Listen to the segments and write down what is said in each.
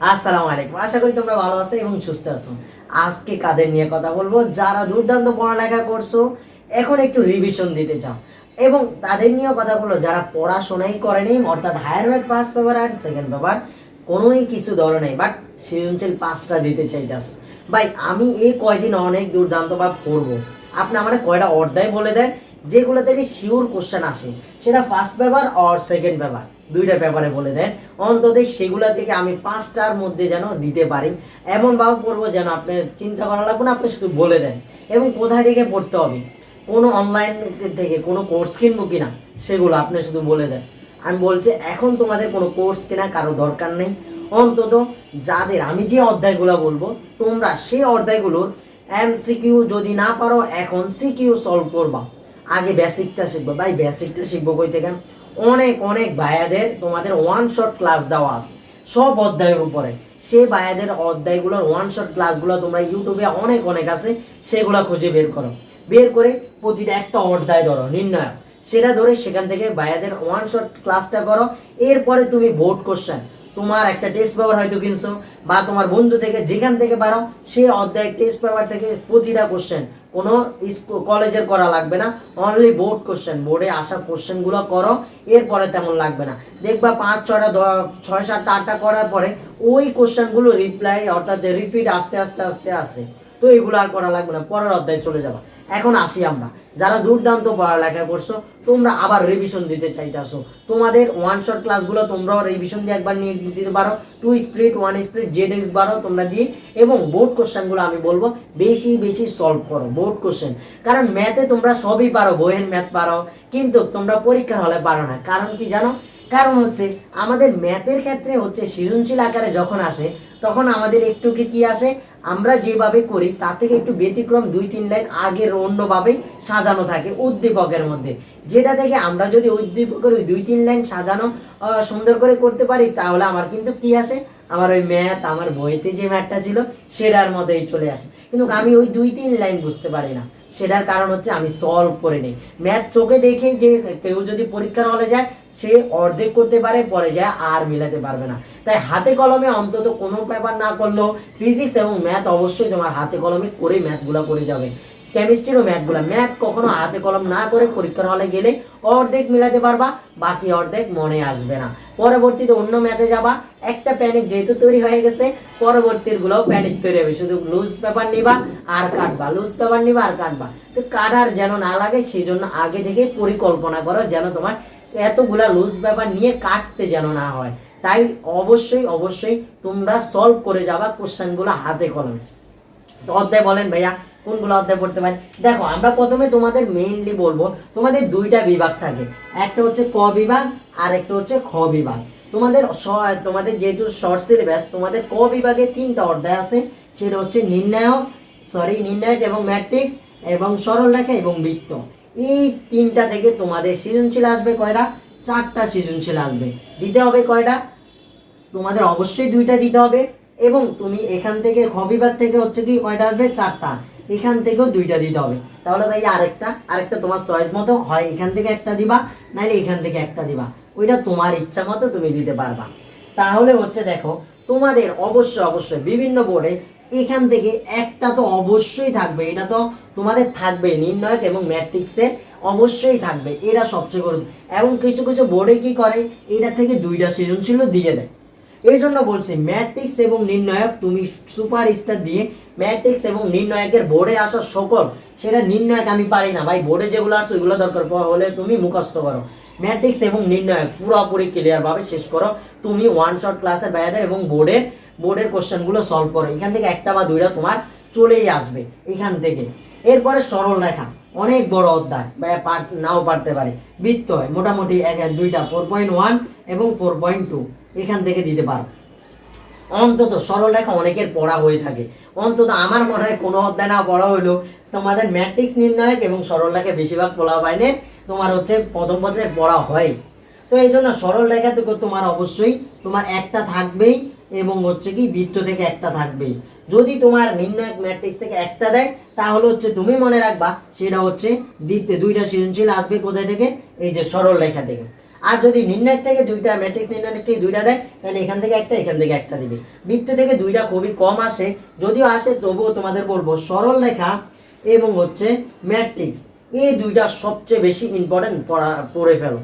আসসালামু আলাইকুম। আশা করি তোমরা ভালো আছো এবং সুস্থ আছো। আজকে কাদের নিয়ে কথা বলব? যারা দুর্দান্ত পড়ালেখা করছ, এখন একটু রিভিশন দিতে চাও। এবং তাদের নিয়েও কথা বলব, যারা পড়াশোনাই করেনি, অর্থাৎ হায়ার ম্যাথ ফার্স্ট পেপার আর সেকেন্ড পেপার কোনোই কিছু ধরো নেই বাট সৃজনশীল পাঁচটা দিতে চাইতেছ। ভাই, আমি এই কয়দিন অনেক দুর্দান্ত ভাব করব। আপনি আমার কয়টা অর্ধায় বলে দেন যেগুলো থেকে শিওর কোশ্চেন আসে, সেটা ফার্স্ট পেপার আর সেকেন্ড পেপার দুইটা পেপারে বলে দেন। অন্তত সেগুলো থেকে আমি পাঁচটার মধ্যে যেন দিতে পারি। এমনভাবে পড়ব যেন আপনি চিন্তা করা লাগবে না, আপনি শুধু বলে দেন। এবং কোথায় থেকে পড়তে হবে? কোনো অনলাইন থেকে কোনো কোর্স কিনবো কিনা? সেগুলো আপনি শুধু বলে দেন। আমি বলছি, এখন তোমাদের কোনো কোর্স কেনা কারও দরকার নেই। অন্তত যাদের, আমি যে অধ্যায়গুলো বলব, তোমরা সেই অধ্যায়গুলোর এমসিকিউ যদি না পারো, এখন সিকিউ সলভ করবা। আগে বেসিকটা শিখব। ভাই বেসিকটা শিখব কই থেকে? অনেক অনেক ভাইয়াদের তোমাদের ওয়ান শট ক্লাস দেওয়া আছে। সব অধ্যায়ের উপরে। সেই ভাইয়াদের অধ্যায়গুলোর ওয়ান শট ক্লাসগুলো তোমরা ইউটিউবে অনেক অনেক আছে, সেগুলো খুঁজে বের করো। বের করে প্রতিটা একটা অধ্যায় ধরো, নির্ণয়। সেটা ধরে সেখান থেকে ভাইয়াদের ওয়ান শট ক্লাসটা করো। এরপরে তুমি বোর্ড কোশ্চেন তোমার একটা টেস্ট পেপার হয়তো কিনছো, বা তোমার বন্ধু থেকে যেখান থেকে পারো সেই অধ্যায় টেস্ট পেপার থেকে প্রতিটা কোশ্চেন কোনো কলেজের করা লাগবে না অনলি বোর্ড কোশ্চেন বোর্ডে আসা কোশ্চেনগুলো করো, এরপরে তেমন লাগবে না। দেখবা পাঁচ ছটা ছয়, সাতটা, আটটা করার পরে ওই কোশ্চেনগুলো রিপ্লাই অর্থাৎ রিপিট আস্তে আস্তে আস্তে আসে। তো এগুলো আর করা লাগবে না, পরের অধ্যায়ে চলে যাবা। এখন আসি আমরা। যারা দুর্দান্ত পড়ালেখা করছ, তোমরা আবার রিভিশন দিতে চাইতেছো। তোমাদের ওয়ান শট ক্লাসগুলো তোমরাও রিভিশন দিয়ে একবার নিয়ে দিতে পারো। টু স্প্রিট ওয়ান স্প্রিট জেড একবারও তোমরা দিয়ে। এবং বোর্ড কোশ্চেনগুলো আমি বলব, বেশি বেশি সলভ করো বোর্ড কোশ্চেন কারণ ম্যাথে তোমরা সবই পারো, বইয়ের ম্যাথ পারো। কিন্তু তোমরা পরীক্ষার হলে পারো না। কারণ কি জানো? কারণ হচ্ছে, আমাদের ম্যাথের ক্ষেত্রে হচ্ছে সৃজনশীল আকারে যখন আসে, তখন আমাদের একটু কি আসে? আমরা যেভাবে করি তা থেকে একটু ব্যতিক্রম দুই তিন লাইন আগের অন্যভাবে সাজানো থাকে উদ্দীপকের মধ্যে। যেটা থেকে আমরা যদি উদ্দীপকের ওই দুই তিন লাইন সাজানো সুন্দর করে করতে পারি, তাহলে আমার কিন্তু কি আসে? আমার ওই ম্যাথ, আমার বইতে যে ম্যাথটা ছিল, সেটার মধ্যেই চলে আসে। কিন্তু আমি ওই দুই তিন লাইন বুঝতে পারি না। সেটার কারণ হচ্ছে আমি সলভ করে নিই। ম্যাথ চোখে দেখে যে কেউ যদি পরীক্ষার হলে যায়, সে অর্ধেক করতে পারে, পরে যায় আর মিলাতে পারবে না। তাই হাতে কলমে অন্তত কোনো পেপার না করলেও ফিজিক্স এবং ম্যাথ অবশ্যই তোমার হাতে কলমে করে ম্যাথগুলো করে যাবে। কেমিস্ট্রিরও ম্যাথগুলো ম্যাথ কখনো হাতে কলম না করে পরীক্ষার হলে গেলে অর্ধেক মিলাতে পারবা, বাকি অর্ধেক মনে আসবে না। পরবর্তীতে অন্য ম্যাথে যাবা। একটা প্যানিক যেহেতু তৈরি হয়ে গেছে, পরবর্তীগুলোও প্যানিক তৈরি হবে। শুধু লুজ পেপার নিবা আর কাটবা। লুজ পেপার নিবা আর কাটবা। তো কাটার যেন না লাগে সেই জন্য আগে থেকে পরিকল্পনা করো যেন তোমার এতগুলা লুজ পেপার নিয়ে কাটতে যেন না হয়। তাই অবশ্যই অবশ্যই তোমরা সলভ করে যাবা কোশ্চেনগুলো হাতে কলমে। তো অধ্যায় বলেন ভাইয়া কোনগুলো অধ্যায় পড়তে পারি? দেখো, আমরা প্রথমে তোমাদের মেইনলি বলব, তোমাদের দুইটা বিভাগ থাকে। একটা হচ্ছে ক বিভাগ আর একটা হচ্ছে খ বিভাগ। তোমাদের তোমাদের যেহেতু শর্ট সিলেবাস তোমাদের ক বিভাগে তিনটা অধ্যায় আছে। সেটা হচ্ছে নির্ণায়ক সরি নির্ণায়ক এবং ম্যাট্রিক্স এবং সরলরেখা এবং বৃত্ত। এই তিনটা থেকে তোমাদের সৃজনশীল আসবে কয়টা? চারটা সৃজনশীল আসবে। দিতে হবে কয়টা? তোমাদের অবশ্যই দুইটা দিতে হবে। এবং তুমি এখান থেকে খ বিভাগ থেকে হচ্ছে কি কয়টা আসবে? চারটা। এখান থেকেও দুইটা দিতে হবে। তাহলে ভাই আরেকটা আরেকটা তোমার চয়েস মতো হয় এখান থেকে একটা দিবা নাহলে এখান থেকে একটা দিবা। ওইটা তোমার ইচ্ছা মতো তুমি দিতে পারবা। তাহলে হচ্ছে দেখো, তোমাদের অবশ্যই অবশ্যই বিভিন্ন বোর্ডে এখান থেকে একটা তো অবশ্যই থাকবে, এটা তো তোমাদের থাকবে নির্ণায়ক এবং ম্যাট্রিক্সে অবশ্যই থাকবে এরা সবচেয়ে গুরুত্ব। এবং কিছু কিছু বোর্ডে কি করে, এটা থেকে দুইটা সৃজনশীল দিয়ে দেয়। এই জন্য বলছি, ম্যাট্রিক্স এবং নির্ণায়ক তুমি সুপার স্টার দিয়ে ম্যাট্রিক্স এবং নির্ণায়কের বোর্ডে আসা সকল, সেটা নির্ণায়ক আমি পারি না। ভাই বোর্ডে যেগুলো আসছে, ওইগুলো দরকার। হলে তুমি মুখস্থ করো। ম্যাট্রিক্স এবং নির্ণায়ক পুরোপুরি ক্লিয়ারভাবে শেষ করো। তুমি ওয়ান শট ক্লাসের বাইরে এবং বোর্ডের বোর্ডের কোশ্চেনগুলো সলভ করো। এখান থেকে একটা বা দুইটা তোমার চলেই আসবে, এখান থেকে। এরপরে সরল রেখা, অনেক বড় অধ্যায়। বা নাও পারতে পারে। বৃত্ত হয়, মোটামুটি এক দুইটা ফোর পয়েন্ট ওয়ান এবং ফোর পয়েন্ট টু এখান থেকে দিতে পারো। অন্তত সরল রেখা অনেকের পড়া হয়ে থাকে। অন্তত আমার মনে হয় কোনো অধ্যায় না পড়া হলো, তোমাদের ম্যাট্রিক্স নির্ণায়ক এবং সরল রেখা বেশিরভাগ পড়া বাইনে তোমার হচ্ছে প্রথম পত্রে পড়া হয়। তো এই জন্য সরল রেখা থেকে তোমার অবশ্যই তোমার একটা থাকবেই এবং হচ্ছে কি বৃত্ত থেকে একটা থাকবেই। যদি তোমার নির্ণায়ক ম্যাট্রিক্স থেকে একটা দেয়, তাহলে হচ্ছে তুমি মনে রাখবা সেটা হচ্ছে দ্বিতীয় দুইটা সৃজনশীল আসবে কোথায় থেকে? এই যে সরল রেখা থেকে। আর যদি নির্ণয় থেকে দুইটা ম্যাট্রিক্স নির্ণয় থেকে দুইটা দেয়, তাহলে এখান থেকে একটা, এখান থেকে একটা দিবে। বৃত্ত থেকে দুইটা খুবই কম আসে, যদিও আসে, তবুও তোমাদের বলব সরল রেখা এবং হচ্ছে ম্যাট্রিক্স এই দুইটা সবচেয়ে বেশি ইম্পর্টেন্ট পড়া, পড়ে ফেলো।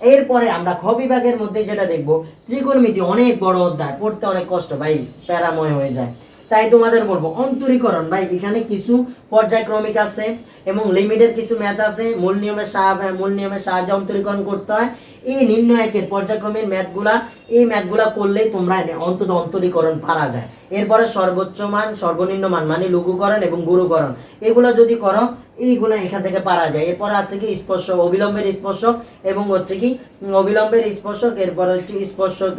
এরপরে আমরা খ বিভাগের মধ্যে যেটা দেখব, ত্রিকোণমিতি অনেক বড় অধ্যায়, পড়তে অনেক কষ্ট, ভাই প্যারাময় হয়ে যায়। তাই তোমাদের বলব, অন্তরীকরণ। ভাই, এখানে কিছু পর্যায়ক্রমিক আছে এবং লিমিটের কিছু ম্যাথ আছে। মূল নিয়মের সাহায্য মূল নিয়মের সাহায্যে অন্তরীকরণ করতে হয়। এই নির্ণয়কের পর্যায়ক্রমের ম্যাথগুলা, এই ম্যাথগুলা করলেই তোমরা অন্তত অন্তরীকরণ পারা যায়। এরপরে সর্বোচ্চ মান, সর্বনিম্ন মান মানে লঘুকরণ এবং গুরুকরণ। এগুলো যদি করো এইগুলো এখান থেকে পারা যায়। এরপর আছে কি স্পর্শ অবিলম্বের স্পর্শক এবং হচ্ছে কি অবিলম্বের স্পর্শক, এরপর হচ্ছে স্পর্শক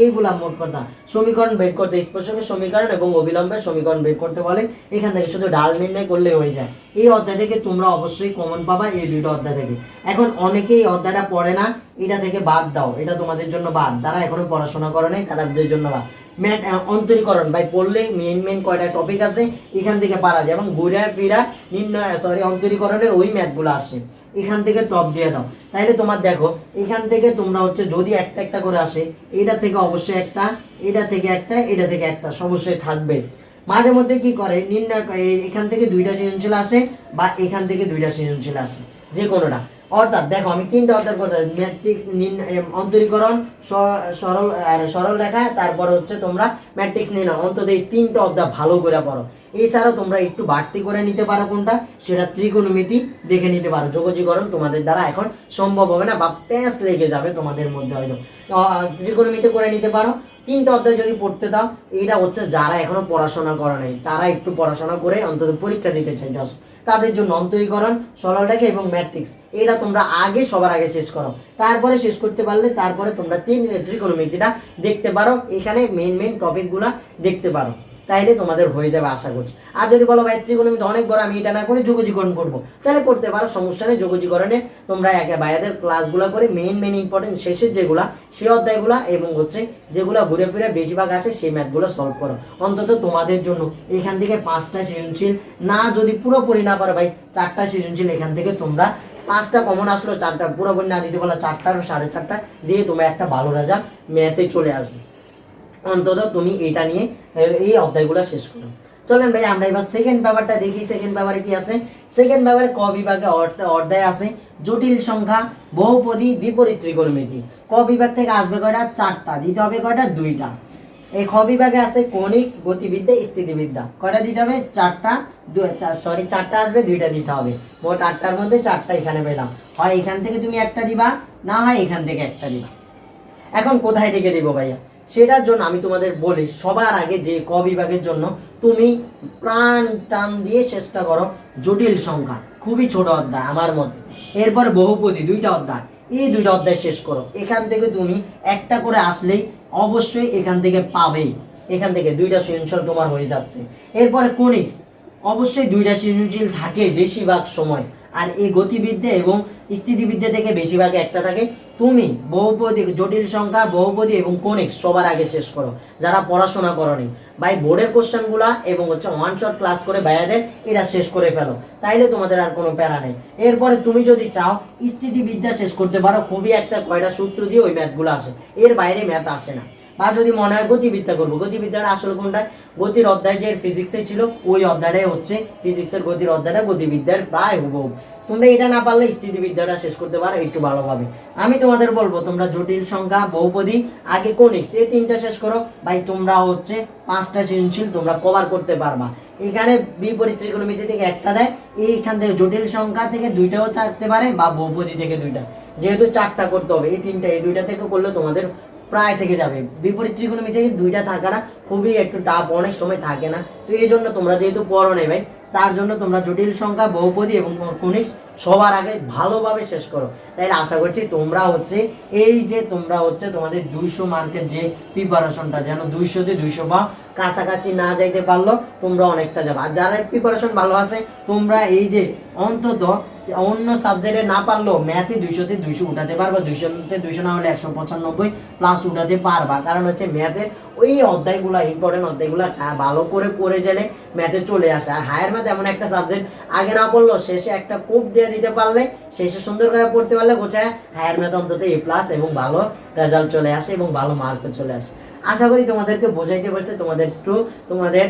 এইগুলা মোট কথা। সমীকরণ বের করতে, স্পর্শকের সমীকরণ এবং অবিলম্বের সমীকরণ বের করতে বলে। এখান থেকে শুধু ডাল নির্ণয় করলে হয়ে যায়। এই অধ্যায় থেকে তোমরা অবশ্যই কমন পাবা এই দুটো অধ্যায় থেকে। এখন অনেকেই অধ্যায়টা পড়ে না, এটা থেকে বাদ দাও। এটা তোমাদের জন্য বাদ। যারা এখনও পড়াশোনা করে নাই তাদের জন্য বাদ। ম্যাট অন্তরীকরণ। ভাই, পড়লে মেন মেন কয়টা টপিক আছে, এখান থেকে পারা যায়। এবং ঘুরে ফিরা নির্ণয় সরি অন্তরীকরণের ওই ম্যাথগুলো আসে। এখান থেকে টপ দিয়ে দাও। তাইলে তোমার দেখো, এখান থেকে তোমরা হচ্ছে যদি একটা একটা করে আসে, এটা থেকে অবশ্যই একটা, এটা থেকে একটা, এটা থেকে একটা অবশ্যই থাকবে। মাঝে মধ্যে কি করে? নির্ণয় এখান থেকে দুইটা সৃজনশীল আসে বা এখান থেকে দুইটা সৃজনশীল আসে যে কোনোটা অর্থাৎ দেখো, আমি তিনটা অধ্যায় করতে ম্যাট্রিক্স অন্তরীকরণ সরল সরল রেখা, তারপর হচ্ছে তোমরা ম্যাট্রিক্স নিয়ে নাও। অন্তত এই তিনটা অধ্যায় ভালো করে পড়ো। এছাড়াও তোমরা একটু বাড়তি করে নিতে পারো কোনটা? সেটা ত্রিকোণমিতি দেখে নিতে পারো। যোগজীকরণ তোমাদের দ্বারা এখন সম্ভব হবে না বা প্যাঁচ লেগে যাবে তোমাদের মধ্যে হয়তো। ত্রিকোণমিতি করে নিতে পারো। তিনটা অধ্যায় যদি পড়তে দাও এটা হচ্ছে যারা এখনও পড়াশোনা করে নাই, তারা একটু পড়াশোনা করে অন্তত পরীক্ষা দিতে চাই জাস তাদের জন্য অন্তরীকরণ সরলরেখা এবং ম্যাট্রিক্স এটা তোমরা আগে সবার আগে শেষ করো। তারপরে শেষ করতে পারলে তারপরে তোমরা তিন, ত্রিকোণমিতিটা দেখতে পারো, এখানে মেন মেন টপিকগুলা দেখতে পারো। তাইলে তোমাদের হয়ে যাবে আশা করছি। আর যদি বলো ভাই, ত্রিকোণমিতি অনেক বড়, আমি এটা না করে যোগজীকরণ করব। তাহলে করতে পারো, সমস্যা নেই যোগজীকরণে তোমরা একে বাইরের ক্লাসগুলো করে মেন মেন ইম্পর্টেন্ট শেষের যেগুলা, সেই অধ্যায়গুলা এবং হচ্ছে যেগুলো ঘুরে ফিরে বেশিরভাগ আসে, সেই ম্যাথগুলো সলভ করো। অন্তত তোমাদের জন্য এখান থেকে পাঁচটা সৃজনশীল না যদি পুরোপুরি না পারো ভাই, চারটা সৃজনশীল এখান থেকে তোমরা পাঁচটা কমন আসলো, চারটা পুরোপুরি না দিতে পারলে চারটা সাড়ে চারটা দিয়ে তোমরা একটা ভালো রাজা ম্যাথে চলে আসবে। অন্তত তুমি এটা নিয়ে এই অধ্যায়গুলো শেষ করো। চলেন ভাই, আমরা এবার সেকেন্ড পেপারটা দেখি সেকেন্ড পেপারে কি আছে? সেকেন্ড পেপারে ক বিভাগে অধ্যায় আছে, জটিল সংখ্যা, বহুপদী, বিপরীত ত্রিকোণমিতি। ক বিভাগ থেকে আসবে কয়টা? চারটা। দিতে হবে কয়টা? দুইটা। এই খ বিভাগে আছে কোনিক্স, গতিবিদ্যা, স্থিতিবিদ্যা। কয়টা দিতে হবে? চারটা সরি চারটা আসবে, দুইটা দিতে হবে। মোট আটটার মধ্যে চারটা এখানে পেলাম। হয় এখান থেকে তুমি একটা দিবা, না হয় এখান থেকে একটা দিবা। এখন কোথায় থেকে দেবো ভাইয়া? সেটার জন্য আমি তোমাদের বলি, সবার আগে যে ক বিভাগের জন্য তুমি প্রাণ টান দিয়ে চেষ্টা করো জটিল সংখ্যা, খুবই ছোট অধ্যায় আমার মতে। এরপরে বহুপদী, দুইটা অধ্যায়, এই দুইটা অধ্যায় শেষ করো। এখান থেকে তুমি একটা করে আসলেই অবশ্যই এখান থেকে পাবেই এখান থেকে দুইটা সৃজনশীল তোমার হয়ে যাচ্ছে। এরপরে কোনিক্স, অবশ্যই দুইটা সৃজনশীল থাকে বেশিরভাগ সময়। আর এই গতিবিদ্যা এবং স্থিতিবিদ্যা থেকে বেশিরভাগ একটা থাকে তুমি বহুপদী, জটিল সংখ্যা, বহুপদী এবং কোনিক্স সবার আগে শেষ করো। যারা পড়াশোনা করনি, ভাই বোর্ডের কোশ্চেনগুলা এবং হচ্ছে ওয়ান শট ক্লাস করে ভাইয়াদের এটা শেষ করে ফেলো। তাইলে তোমাদের আর কোনো প্যারা নেই। এরপরে তুমি যদি চাও, স্থিতিবিদ্যা শেষ করতে পারো, খুবই একটা কয়টা সূত্র দিয়ে ওই ম্যাথগুলো আসে। এর বাইরে ম্যাথ আসে না। বা যদি মনে হয় গতিবিদ্যা করব, গতিবিদ্যাটা আসলে কোনটা? গতির অধ্যায় যে ফিজিক্সে ছিল, ওই অধ্যায়টাই হচ্ছে ফিজিক্সের গতির অধ্যায়টা, গতিবিদ্যার প্রায় হুবহু। তোমরা এটা না পারলে স্থিতিবিদ্যাটা শেষ করতে পারো, একটু ভালোভাবে। আমি তোমাদের বলব, তোমরা জটিল সংখ্যা, বহুপদী, আগে কোনিক্স, এই তিনটা শেষ করো। ভাই, তোমরা হচ্ছে পাঁচটা সৃজনশীল, তোমরা কভার করতে পারবা। এখানে বিপরীত ত্রিকোণমিতি থেকে একটা দেয়, এইখান থেকে জটিল সংখ্যা থেকে দুইটাও থাকতে পারে, বা বহুপদী থেকে দুইটা। যেহেতু চারটা করতে হবে, এই তিনটা, এই দুইটা থেকে করলে তোমাদের প্রায় থেকে যাবে। বিপরীত ত্রিকোণমিতি থেকে দুইটা থাকাটা খুবই একটু টাফ অনেক সময় থাকে না। তো এই জন্য তোমরা যেহেতু পড়ো নেই ভাই তার জন্য তোমরা জটিল সংখ্যা, বহুপদী এবং কোনিক্স সবার আগে ভালোভাবে শেষ করো। তাই আশা করছি তোমরা হচ্ছে এই যে তোমরা হচ্ছে তোমাদের দুইশো মার্কের যে প্রিপারেশনটা যেন দুইশোতে দুইশো বা কাছাকাছি না যাইতে পারল, তোমরা অনেকটা যাবে। আর যারা প্রিপারেশন ভালো আছে, তোমরা এই যে অন্তত অন্য সাবজেক্টে না পারলেও ম্যাথে দুইশোতে দুইশো উঠাতে পারবা, দুইশোতে দুইশো না হলে একশো পঁচানব্বই প্লাস উঠাতে পারবা। কারণ হচ্ছে ম্যাথের ওই অধ্যায়গুলো ইম্পর্টেন্ট অধ্যায়গুলো ভালো করে পড়ে গেলে ম্যাথে চলে আসে। আর হায়ার ম্যাথ এমন একটা সাবজেক্ট আগে না পড়ল শেষে একটা কোপ দিয়ে দিতে পারলে, শেষে সুন্দর করে পড়তে পারলে গোছায় হায়ার ম্যাথ অন্তত এ প্লাস এবং ভালো রেজাল্ট চলে আসে এবং ভালো মার্কও চলে আসে। আশা করি তোমাদেরকে বোঝাইতে পারছে, তোমাদের একটু, তোমাদের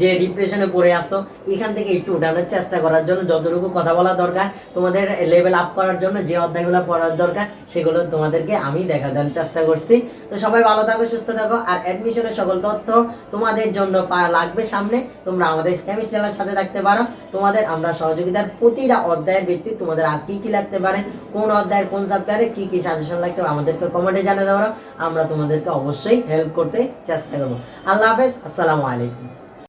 যে ডিপ্রেশনে পড়ে আসো এখান থেকে একটু উঠানোর চেষ্টা করার জন্য যতটুকু কথা বলা দরকার, তোমাদের লেভেল আপ করার জন্য যে অধ্যায়গুলো পড়ার দরকার, সেগুলো তোমাদেরকে আমি দেখা দেওয়ার চেষ্টা করছি। তো সবাই ভালো থাকো, সুস্থ থাকো, আর অ্যাডমিশনের সকল তথ্য তোমাদের জন্য লাগবে সামনে। তোমরা আমাদের কেমিস্ট চ্যানেলের সাথে থাকতে পারো। তোমাদের আমরা সহযোগিতার প্রতিটা অধ্যায়ের ভিত্তি তোমাদের আর কি কি লাগতে পারে, কোন অধ্যায়ের কোন চ্যাপ্টারে কি কি সাজেশন লাগতে পারে, আমাদেরকে কমেন্টে জানাতে পারো আমরা তোমাদেরকে অবশ্যই হেল্প করতে চেষ্টা করব। আল্লাহ হাফেজ, আসসালামু আলাইকুম।